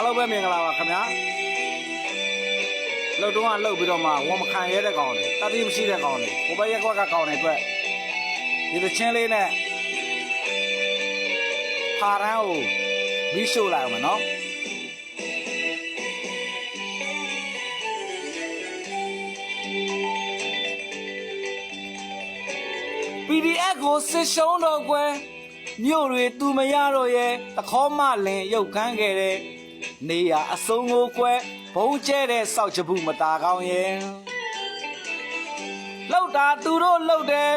အားလုံးပဲမင်္ဂလာပါခင်ဗျာလှုပ်တော့ကလှုပ်ပြီးတော့မှဝန်မခံရတဲ့ကောင်တွေတတိမရှိတဲ့ကောင်တွေဟိုဘက်ရက်ကွက်ကကောင်တွေအတွက်ဒီသချင်းလေးနဲ့ဖာရန်ကိုပြီးရှို့လိုက်အောင်မယ်နော် PDF ကိုစစ်ရှုံးတော့ကွယ်မြို့တွေသူမရတော့ရဲ့တခေါမလင်ရုပ်ခန်းခဲ့တဲ့ နေရအစုံကိုကွယ်ဘုံကျဲတဲ့စောက်ချဘူးမตาကောင်းရဲ့လောက်တာသူတို့လောက်တယ်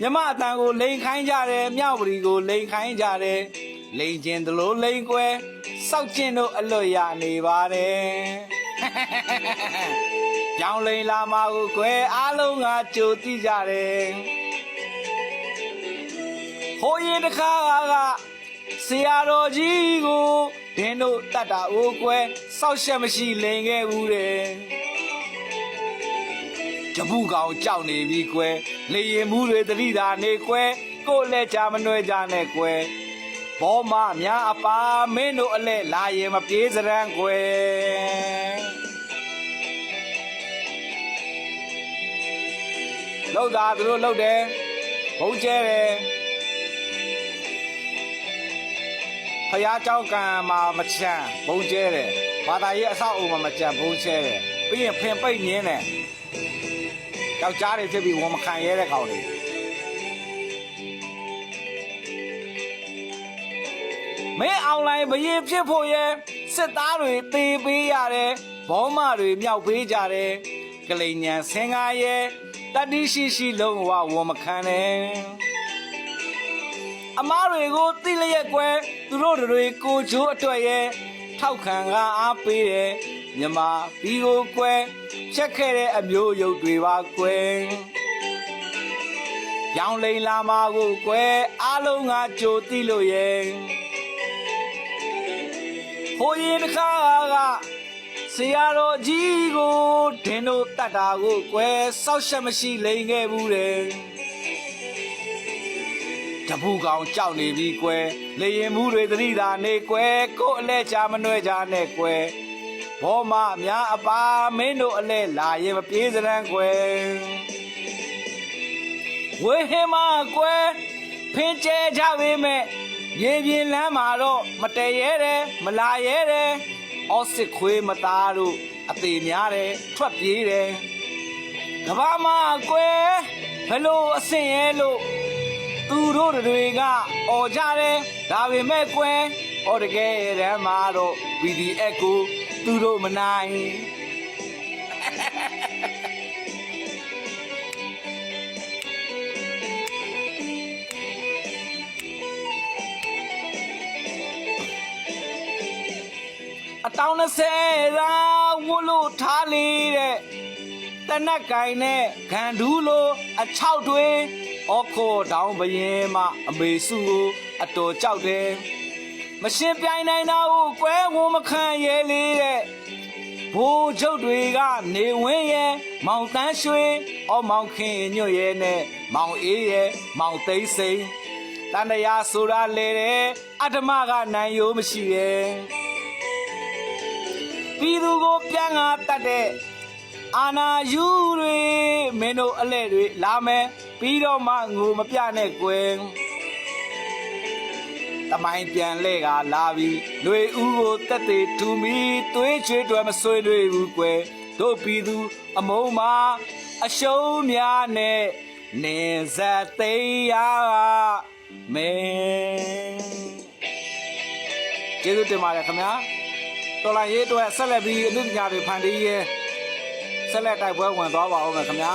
မြမအတန်ကိုလိန်ခိုင်းကြတယ်မြောက်ပရီကိုလိန်ခိုင်းကြတယ်လိန်ကျင်တလို့လိန်ကွယ်စောက်ကျင်တို့အလွတ်ရနေပါတယ်ကြောင်းလိန်လာမှာကိုကွယ်အားလုံးကကြိုသိကြတယ်ဟိုရင်တစ်ခါကဆရာတော်ကြီးကို ဒင်းတို့တတ်တာအိုးကွယ်စောက်ရှက်မရှိလိန်ခဲ့ဘူးတဲ့ကြပုကောင်ကြောက်နေပြီကွယ်လေရင်မှုတွေတတိတာနေကွယ်ကို့လက်ချမနှွဲကြနဲ့ကွယ်ဘောမများအပါမင်းတို့အလဲလာရင်မပြေးစရန်ကွယ်လောက်တာသူတို့လောက်တယ်ဘုံကျဲတယ် ဖျားကြောက်ကံမှာမချမ်းဘုံကျဲတယ်ဘာသာရေးအဆောက်အုံမှာမချမ်းဘုံကျဲတယ်ပြီးရင်ဖင်ပိတ်ငင်းတယ်ယောက်ျားတွေဖြစ်ပြီးဝန်မခံရတဲ့ကောင်တွေမင်းအွန်လိုင်းဘရင်ဖြစ်ဖို့ရစစ်သားတွေတေးပေးရတယ်ဘောမတွေမြောက်ပေးကြတယ်ကလိန်ညာဆင်ကားရတတိရှိရှိလုံးဝဝန်မခံနဲ့အမားတွေကိုတိလျက်ကွယ် သူတို့တွေကိုချိုးအတွက်ရဲ့ထောက်ခံကအားပေးတယ်မြမဘီကိုကွယ်ချက်ခဲ့တဲ့အမျိုးရုပ်တွေပါကွယ်ရောင်လိန်လာမာကိုကွယ်အားလုံးကကြိုတိလို့ရဲ့ဟိုရင်တစ်ခါကဆရာတော်ကြီးကိုဒင်းတို့တတ်တာကိုကွယ်စောက်ရှက်မရှိလိန်ခဲ့ဘူးတဲ့ တပူကောင်ကြောက်နေပြီကွယ်လေရင်မှုတွေသတိသာနေကွယ်ကို့အလဲချမနှွဲကြနဲ့ကွယ်ဘောမအများအပါမင်းတို့အလဲလာရင်မပြေးစရန်ကွယ်ဝေဟင်မကွယ်ဖင်ကျဲကြပေမဲ့ရေပြင်းလမ်းမှာတော့မတည့်ရဲတယ်မလာရဲတယ်အော်စစ်ခွေးမသားတို့အသေးများတယ်ထွက်ပြေးတယ်ကဘာမကွယ်ဘလို့အဆင်ရဲလို့ သူတို့တွေကအော်ကြတယ်ဒါပေမဲ့ကွယ်ဟောတကယ်ရမ်းမှာတော့ PDF ကိုသူတို့မနိုင်အတောင်း20သာဝလို့ထားလေတဲ့တနက်ကင်နဲ့ဂန်ဒူးလိုအချောက်တွေ ဩခိုတောင်ဘရင်မအမေစုကိုအတော်ကြောက်တယ်မရှင်ပြိုင်နိုင်တော့ဘူးကွဲဝန်မခံရဲလေတဲ့ဘိုးချုပ်တွေကနေဝင်းရဲ့မောင်တန်းရွှေဩမောင်ခင်ညွတ်ရဲ့နဲ့မောင်အေးရဲ့မောင်သိမ့်စိန်တန်တရာဆိုတာလေတဲ့အတ္တမကနိုင်ရိုးမရှိရဲ့ပြည်သူကိုပြန်ငါတတ်တဲ့အာနာယူတွေမင်းတို့အလဲတွေလာမယ် ပြီးတော့မှငိုမပြနဲ့ကွယ်တမိုင်းပြန်လဲကလာပြီလွေဦးကိုတက်သေးထူမီသွေးချွေးတွေမဆွေးတွေဘူးကွယ်တို့ပြည်သူအမုံမှာအရှုံးများနဲ့နေဇတ်သိမ်းရမင်းကျေးဇူးတင်ပါတယ်ခင်ဗျာတော်လိုင်းရေးအတွက်ဆက်လက်ပြီးအမှုပညာတွေဖန်တီးရဲဆက်လက်တိုက်ပွဲဝင်သွားပါဦးမယ်ခင်ဗျာ